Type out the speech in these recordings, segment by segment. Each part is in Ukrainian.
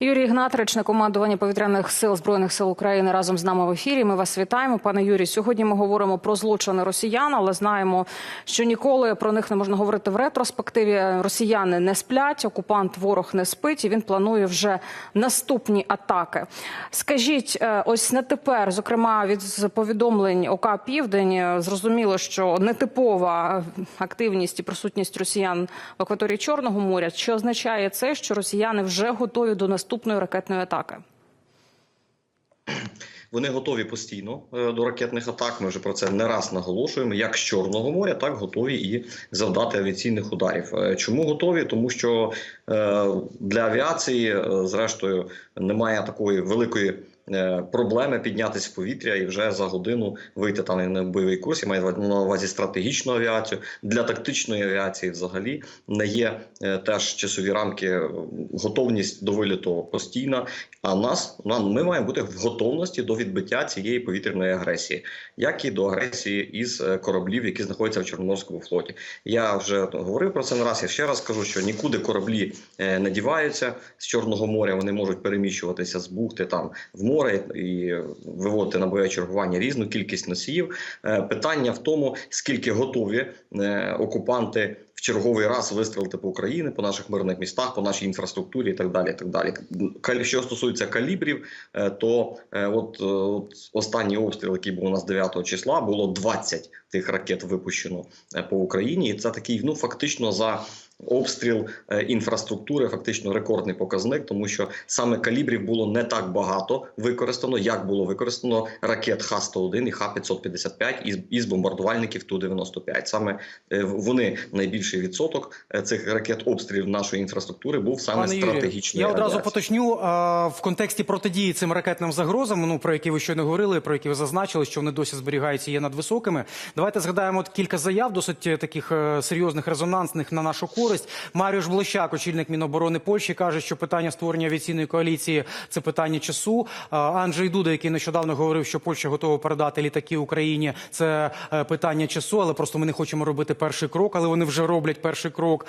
Юрій Ігнат, речник командування повітряних сил збройних сил України, разом з нами в ефірі. Ми вас вітаємо, пане Юрій. Сьогодні ми говоримо про злочини росіян, але знаємо, що ніколи про них не можна говорити в ретроспективі. Росіяни не сплять, окупант ворог не спить. і Він планує вже наступні атаки. Скажіть, е, ось не тепер, зокрема від повідомлень ОК Південь, е, зрозуміло, що нетипова активність і присутність росіян в акваторії Чорного моря. Чи означає це, що росіяни вже готові до наступної ракетної атаки? Вони готові постійно е, до ракетних атак. Ми вже про це не раз наголошуємо. Як з Чорного моря, так готові і завдати авіаційних ударів. Е, Чому готові? Тому що е, для авіації, зрештою, немає такої великої. Е, Проблеми піднятися в повітря і вже за годину вийти там на бойовий курс. Я маю на увазі стратегічну авіацію для тактичної авіації. Взагалі не є е, теж часові рамки, е, готовність до виліту постійна. А нас ми маємо бути в готовності до відбиття цієї повітряної агресії, як і до агресії із кораблів, які знаходяться в Чорноморському флоті. Я вже говорив про це не раз. Я ще раз кажу, що нікуди кораблі не діваються з Чорного моря. Вони можуть переміщуватися з бухти там в море і виводити на бойове чергування різну кількість носіїв. Е, Питання в тому, скільки готові е, окупанти в черговий раз вистрілити по Україні, по наших мирних містах, по нашій інфраструктурі і так далі. Так далі. Що стосується калібрів, е, то е, от, е, от останній обстріл, який був у нас 9 числа, було 20 тих ракет випущено по Україні, і це такий ну фактично за. Обстріл інфраструктури фактично рекордний показник, тому що саме калібрів було не так багато використано, як було використано ракет Х-101 і Х-555 із, із бомбардувальників Ту-95. Саме вони найбільший відсоток е, цих ракет обстрілів нашої інфраструктури був саме Пане стратегічний. я одразу поточню в контексті протидії цим ракетним загрозам, ну про які ви щойно говорили, про які ви зазначили, що вони досі зберігаються є надвисокими. Давайте згадаємо от кілька заяв, досить е, таких е, серйозних, резонансних на нашу користь. Маріуш Блощак, очільник Міноборони Польщі, каже, що питання створення авіаційної коаліції це питання часу. Анджей Дуда, який нещодавно говорив, що Польща готова передати літаки Україні, це питання часу, але просто ми не хочемо робити перший крок, але вони вже роблять перший крок.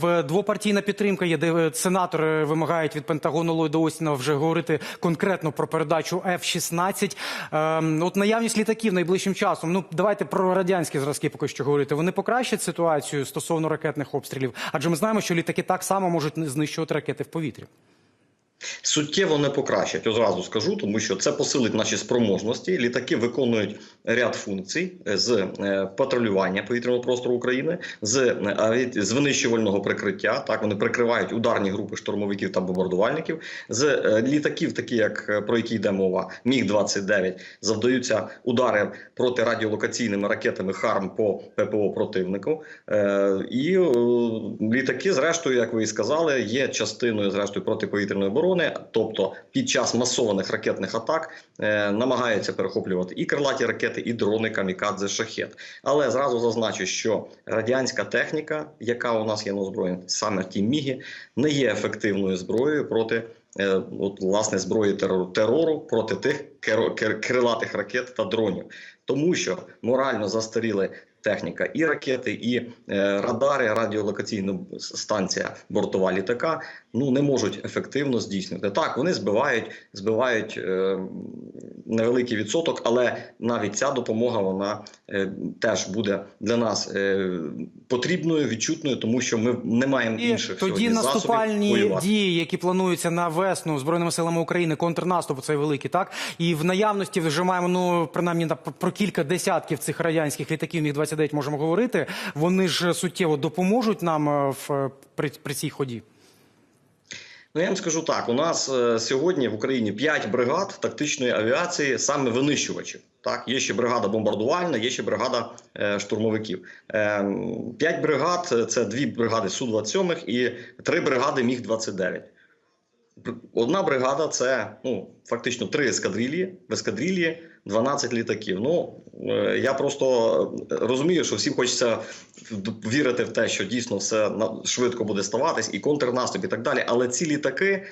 В двопартійна підтримка є, де сенатори вимагають від Пентагону Ллойда Остіна вже говорити конкретно про передачу F-16. Ем, От наявність літаків найближчим часом. Ну давайте про радянські зразки поки що говорити. Вони покращать ситуацію стосовно ракетних обстрілів, адже ми знаємо, що літаки так само можуть знищувати ракети в повітрі. Суттєво не покращать, одразу скажу, тому що це посилить наші спроможності. Літаки виконують ряд функцій з е, патрулювання повітряного простору України, з е, з винищувального прикриття. Так вони прикривають ударні групи штурмовиків та бомбардувальників. З е, літаків, такі як е, про які йде мова, міг 29 завдаються удари протирадіолокаційними ракетами ХАРМ по ППО противнику. Е, І е, літаки, зрештою, як ви і сказали, є частиною зрештою протиповітряної оборони. Тобто, під час масованих ракетних атак е, намагаються перехоплювати і крилаті ракети, і дрони камікадзе шахет. Але зразу зазначу, що радянська техніка, яка у нас є на озброєнні, саме ті міги, не є ефективною зброєю проти. Е, От, власне, зброї терору, терору проти тих крилатих ракет та дронів, тому що морально застаріли техніка і ракети, і е, радари, радіолокаційна станція бортова літака ну не можуть ефективно здійснювати. Так, вони збивають, збивають е, невеликий відсоток, але навіть ця допомога вона е, теж буде для нас е, потрібною, відчутною, тому що ми не маємо І інших тоді сьогодні наступальні воювати. дії, які плануються на весну збройними силами України, контрнаступ цей великий, так і в наявності вже маємо ну принаймні на про кілька десятків цих радянських літаків. Міг 29 можемо говорити. Вони ж суттєво допоможуть нам е, в при, при цій ході. Ну, я вам скажу так: у нас е, сьогодні в Україні 5 бригад тактичної авіації, саме винищувачів. Так, є ще бригада бомбардувальна, є ще бригада е, штурмовиків. Е, П'ять бригад це дві бригади су 27 і три бригади міг 29 Бр- Одна бригада це ну фактично три ескадрилії, в ескадрилії 12 літаків. Ну е, я просто розумію, що всім хочеться вірити в те, що дійсно все швидко буде ставатись, і контрнаступ, і так далі. Але ці літаки е,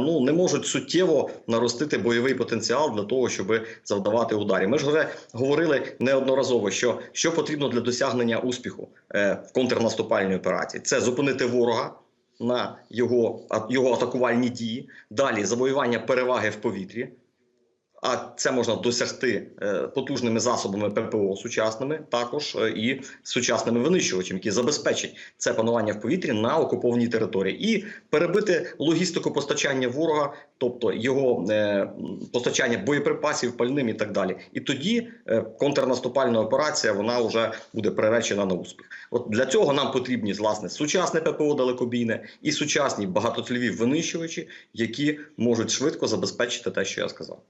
ну не можуть суттєво наростити бойовий потенціал для того, щоб завдавати ударів. Ми ж вже говорили неодноразово, що що потрібно для досягнення успіху е, в контрнаступальній операції. Це зупинити ворога. На його, його атакувальні дії. Далі завоювання переваги в повітрі. А це можна досягти е, потужними засобами ППО сучасними, також е, і сучасними винищувачами, які забезпечать це панування в повітрі на окупованій території, і перебити логістику постачання ворога, тобто його е, постачання боєприпасів, пальним і так далі. І тоді контрнаступальна операція вона вже буде приречена на успіх. От для цього нам потрібні власне сучасне ППО далекобійне і сучасні багатоцільові винищувачі, які можуть швидко забезпечити те, що я сказав.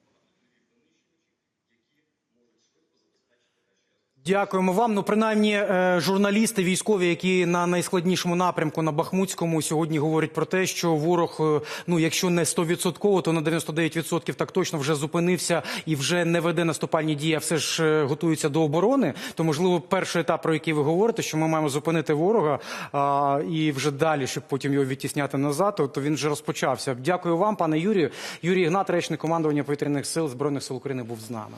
Дякуємо вам. Ну, принаймні, е, журналісти військові, які на найскладнішому напрямку на Бахмутському сьогодні говорять про те, що ворог, е, ну якщо не 100%, то на 99% так точно вже зупинився і вже не веде наступальні дії, а все ж е, готується до оборони. То можливо, перший етап, про який ви говорите, що ми маємо зупинити ворога а, і вже далі, щоб потім його відтісняти назад, то, він вже розпочався. Дякую вам, пане Юрію. Юрій Ігнат, речник командування повітряних сил збройних сил України, був з нами.